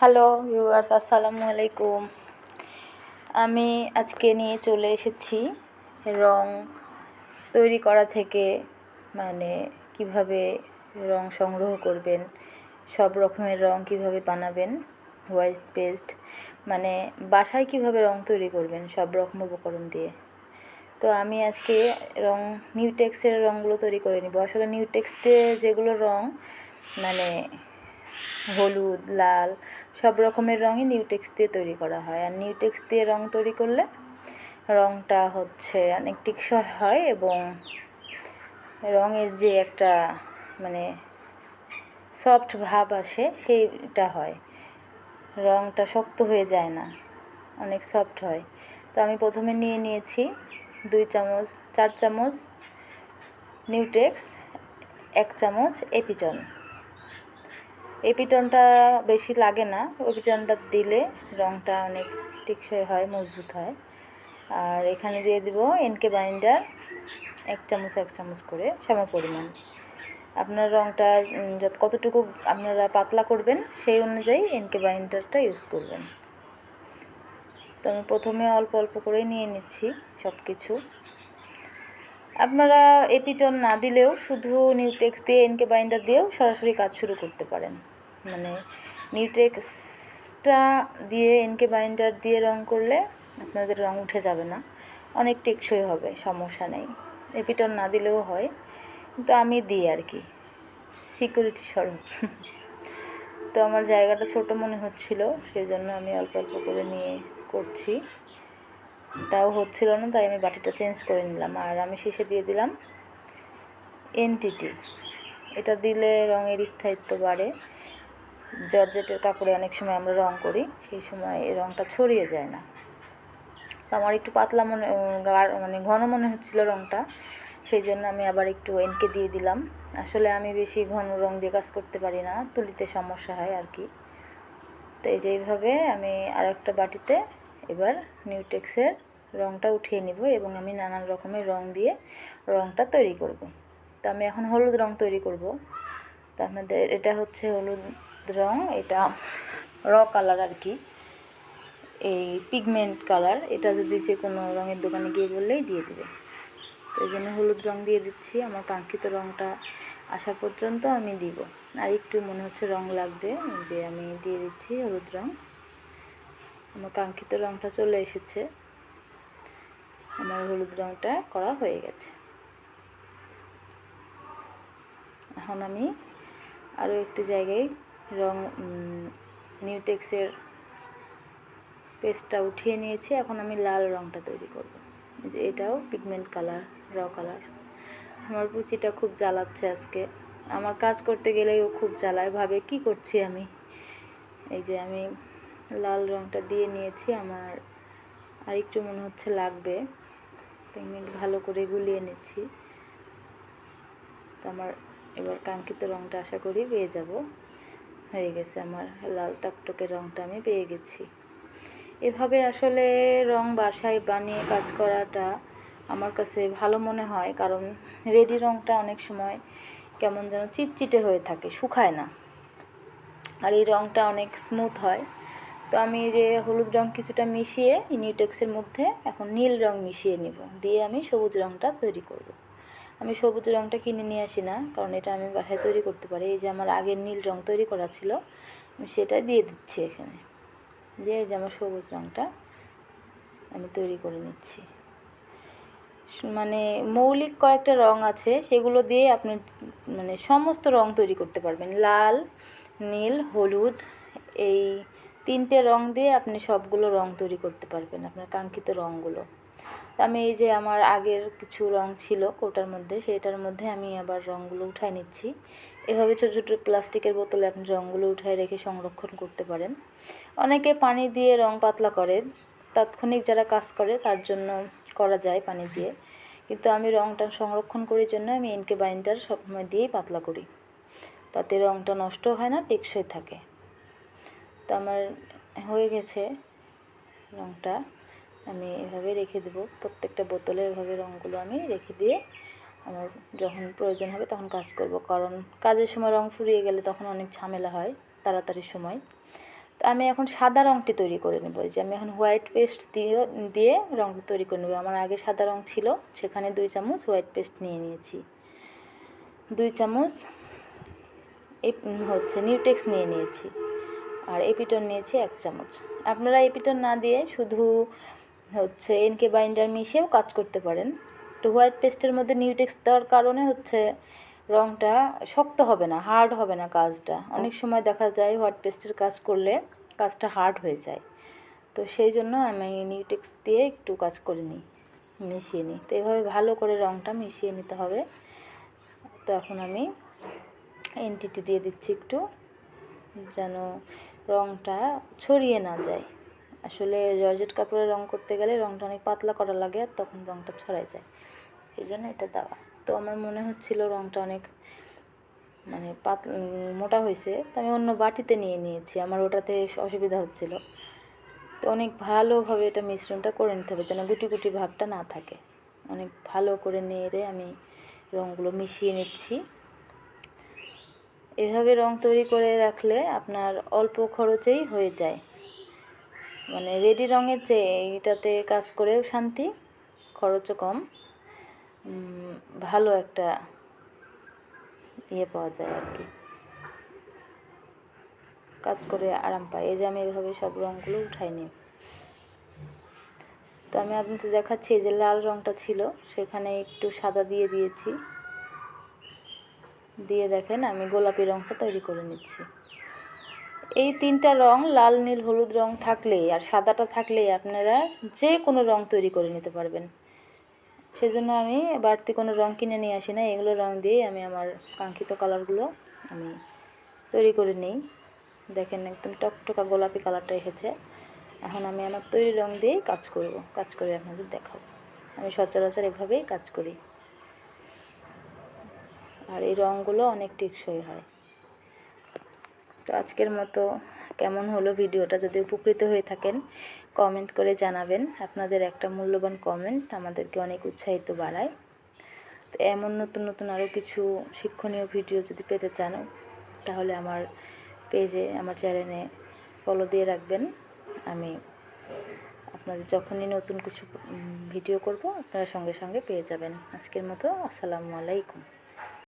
Hello viewers আসসালামু আলাইকুম। আমি আজকে নিয়ে চলে এসেছি রং তৈরি করা থেকে মানে কীভাবে রং সংগ্রহ করবেন, সব রকমের রং কীভাবে বানাবেন হোয়াইট পেস্ট মানে বাসায় কীভাবে রং তৈরি করবেন, সব রকম উপকরণ দিয়ে। তো আমি আজকে রং নিউটেক্সের রঙগুলো তৈরি করে নিব। আসলে নিউটেক্স দিয়ে যেগুলো রং মানে হলুদ, লাল, সব রকমের রঙই নিউটেক্স দিয়ে তৈরি করা হয়। আর নিউটেক্স দিয়ে রং তৈরি করলে রংটা হচ্ছে অনেক টিকসই হয় এবং রঙের যে একটা মানে সফট ভাব আসে সেইটা হয়। রংটা শক্ত হয়ে যায় না, অনেক সফট হয়। তো আমি প্রথমে নিয়ে নিয়েছি দুই চামচ, চার চামচ নিউটেক্স এক চামচ এপিটন এপিটনটা বেশি লাগে না। এপিটনটা দিলে রঙটা অনেক টেকসই হয়, মজবুত হয়। আর এখানে দিয়ে দিব এনকে বাইন্ডার, এক চামচ এক চামচ করে সম পরিমাণ আপনার রঙটা যত, কতটুকু আপনারা পাতলা করবেন, সেই অনুযায়ী এনকে বাইন্ডারটা ইউজ করবেন। তো আমি প্রথমে অল্প অল্প করে নিয়ে নিচ্ছি সব কিছু আপনারা এপিটন না দিলেও শুধু নিউটেক্স দিয়ে এনকে বাইন্ডার দিয়েও সরাসরি কাজ শুরু করতে পারেন। মানে নিউটেক্সটা দিয়ে এনকে বাইন্ডার দিয়ে রং করলে আপনাদের রং উঠে যাবে না। অনেক টেকসই হবে, সমস্যা নেই। এপিটন না দিলেও হয়, কিন্তু আমি দিই আর কি। সিকিউরিটি স্বরূপ তো আমার জায়গাটা ছোট মনে হচ্ছিল সেই জন্য আমি অল্প অল্প করে নিয়ে করছি। তাও হচ্ছিল না, তাই আমি বাটিটা চেঞ্জ করে নিলাম। আর আমি শেষে দিয়ে দিলাম এনটিটি এটা দিলে রঙের স্থায়িত্ব বাড়ে। জর্জেটের কাপড়ে অনেক সময় আমরা রং করি, সেই সময় এই রঙটা ছড়িয়ে যায় না। তো আমার একটু পাতলা মনে মানে ঘন মনে হচ্ছিল রঙটা সেই জন্য আমি আবার একটু এনকে দিয়ে দিলাম। আসলে আমি বেশি ঘন রং দিয়ে কাজ করতে পারি না, তুলিতে সমস্যা হয় আর কি। তো এই যে এইভাবে আমি আর একটা বাটিতে এবার নিউটেক্সের রঙটা উঠিয়ে নিব এবং আমি নানান রকমের রং দিয়ে রঙটা তৈরি করব। তো আমি এখন হলুদ রং তৈরি করব। তো আপনাদের এটা হচ্ছে হলুদ রং, এটা র কালার আর কি। এই পিগমেন্ট কালার, এটা যদি যে কোনো রঙের দোকানে গিয়ে বললেই দিয়ে দেবে। তো এই জন্য হলুদ রং দিয়ে দিচ্ছি, আমার কাঙ্ক্ষিত রঙটা আসা পর্যন্ত আমি দিব। আর একটু মনে হচ্ছে রং লাগবে, যে আমি দিয়ে দিচ্ছি হলুদ রং। আমার কাঙ্ক্ষিত রঙটা চলে এসেছে। আমার হলুদ রঙটা করা হয়ে গেছে। এখন আমি আরও একটি জায়গায় রং নিউটেক্সের পেস্টটা উঠিয়ে নিয়েছি। এখন আমি লাল রঙটা তৈরি করব। যে এটাও পিগমেন্ট কালার, র কালার। আমার পুচিটা খুব জ্বালাচ্ছে আজকে। আমার কাজ করতে গেলেও খুব জ্বালায়। ভাবে কি করছি আমি? এই যে আমি লাল রঙটা দিয়ে নিয়েছি। আমার আর একটু মনে হচ্ছে লাগবে। আমি ভালো করে গুলিয়ে নিচ্ছি। তো আমার এবার কাঙ্ক্ষিত রঙটা আশা করি পেয়ে যাব। হয়ে গেছে আমার লাল টকটকে রঙটা আমি পেয়ে গেছি। এভাবে আসলে রং বাসায় বানিয়ে কাজ করাটা আমার কাছে ভালো মনে হয়, কারণ রেডি রঙটা অনেক সময় কেমন যেন চিটচিটে হয়ে থাকে, শুকায় না। আর এই রঙটা অনেক স্মুথ হয়। তো আমি যে হলুদ রং কিছুটা মিশিয়ে নিউটেক্সের মধ্যে এখন নীল রং মিশিয়ে নিব। দিয়ে আমি সবুজ রংটা তৈরি করব। আমি সবুজ রংটা কিনে নিয়ে আসি না, কারণ এটা আমি বাসায় তৈরি করতে পারি। এই যে আমার আগের নীল রং তৈরি করা ছিল, আমি সেটা দিয়ে দিচ্ছি এখানে। দিয়ে এই যে আমার সবুজ রংটা আমি তৈরি করে নিচ্ছি। মানে মৌলিক কয়েকটা রং আছে, সেগুলো দিয়ে আপনি মানে সমস্ত রং তৈরি করতে পারবেন। লাল, নীল, হলুদ, এই তিনটে রং দিয়ে আপনি সবগুলো রং তৈরি করতে পারবেন, আপনার কাঙ্ক্ষিত রঙগুলো আমি এই যে আমার আগের কিছু রং ছিল কোটার মধ্যে সেটার মধ্যে আমি আবার রঙগুলো উঠায় নিচ্ছি। এভাবে ছোটো ছোটো প্লাস্টিকের বোতলে আপনি রঙগুলো উঠায় রেখে সংরক্ষণ করতে পারেন। অনেকে পানি দিয়ে রং পাতলা করে, তাৎক্ষণিক যারা কাজ করে তার জন্য করা যায় পানি দিয়ে। কিন্তু আমি রঙটা সংরক্ষণ করার জন্য আমি এনকে বাইন্ডার সবসময় দিয়েই পাতলা করি। তাতে রঙটা নষ্ট হয় না, টেকসই থাকে। তো আমার হয়ে গেছে রঙটা আমি এভাবে রেখে দেবো। প্রত্যেকটা বোতলে এভাবে রঙগুলো আমি রেখে দিয়ে আমার যখন প্রয়োজন হবে তখন কাজ করব। কারণ কাজের সময় রং ফুরিয়ে গেলে তখন অনেক ঝামেলা হয় তাড়াতাড়ি সময়। তো আমি এখন সাদা রঙটি তৈরি করে নেব। যে আমি এখন হোয়াইট পেস্ট দিয়ে দিয়ে রঙটি তৈরি করে নেব। আমার আগে সাদা রঙ ছিল, সেখানে দুই চামচ হোয়াইট পেস্ট নিয়ে নিয়েছি। দুই চামচ এই হচ্ছে নিউটেক্স নিয়ে নিয়েছি। আর এপিটন নিয়েছি এক চামচ। আপনারা এপিটন না দিয়ে শুধু হচ্ছে এনকে বাইন্ডার মিশিয়েও কাজ করতে পারেন। তো হোয়াইট পেস্টের মধ্যে নিউটেক্স দেওয়ার কারণে হচ্ছে রঙটা শক্ত হবে না, হার্ড হবে না কাজটা। অনেক সময় দেখা যায় হোয়াইট পেস্টের কাজ করলে কাজটা হার্ড হয়ে যায়। তো সেই জন্য আমি নিউটেক্স দিয়ে একটু কাজ করে নিই, মিশিয়ে নিই। তো এভাবে ভালো করে রঙটা মিশিয়ে নিতে হবে। তো এখন আমি এনটিটি দিয়ে দিচ্ছি একটু, যেন রঙটা ছড়িয়ে না যায়। আসলে জর্জেট কাপড়ে রং করতে গেলে রঙটা অনেক পাতলা করা লাগে আর তখন রঙটা ছড়ায় যায়। এই জন্য এটা দেওয়া। তো আমার মনে হচ্ছিল রঙটা অনেক মানে পাত, মোটা হয়েছে। তো আমি অন্য বাটিতে নিয়ে নিয়েছি। আমার ওটাতে অসুবিধা হচ্ছিল। তো অনেক ভালোভাবে এটা মিশ্রণটা করে নিতে হবে যেন গুটি গুটি ভাবটা না থাকে। অনেক ভালো করে নেড়ে আমি রঙগুলো মিশিয়ে নিচ্ছি। এভাবে রং তৈরি করে রাখলে আপনার অল্প খরচেই হয়ে যায়। মানে রেডি রঙের চেয়ে এইটাতে কাজ করেও শান্তি, খরচও কম। ভালো একটা ইয়ে পাওয়া যায় আর কি। কাজ করে আরাম পাই। এই যে আমি এভাবে সব রঙগুলো উঠাই নিই। তো আমি আপনাদের দেখাচ্ছি, এই যে লাল রঙটা ছিল, সেখানে একটু সাদা দিয়ে দিয়েছি। দিয়ে দেখেন আমি গোলাপি রঙটা তৈরি করে নিচ্ছি। এই তিনটা রং লাল, নীল, হলুদ রং থাকলেই আর সাদাটা থাকলেই আপনারা যে কোনো রং তৈরি করে নিতে পারবেন। সেজন্য আমি বাড়তি কোনো রং কিনে নিয়ে আসি না এগুলো রং দিয়েই আমি আমার কাঙ্ক্ষিত কালারগুলো আমি তৈরি করে নিই। দেখেন একদম টকটকা গোলাপি কালারটা এসেছে। এখন আমি আমার তৈরি রং দিয়েই কাজ করব, কাজ করে আপনাদের দেখাবো। আমি সচরাচর এভাবেই কাজ করি। আর এই রঙগুলো অনেক টেকসই হয়। তো আজকের মতো কেমন হলো ভিডিওটা যদি উপকৃত হয়ে থাকেন কমেন্ট করে জানাবেন। আপনাদের একটা মূল্যবান কমেন্ট আমাদেরকে অনেক উৎসাহিত বাড়ায়। তো এমন নতুন নতুন আরও কিছু শিক্ষণীয় ভিডিও যদি পেতে চান, তাহলে আমার পেজে আমার চ্যানেলে ফলো দিয়ে রাখবেন। আমি আপনাদের যখনই নতুন কিছু ভিডিও করব, আপনারা সঙ্গে সঙ্গে পেয়ে যাবেন। আজকের মতো, আসসালামু আলাইকুম।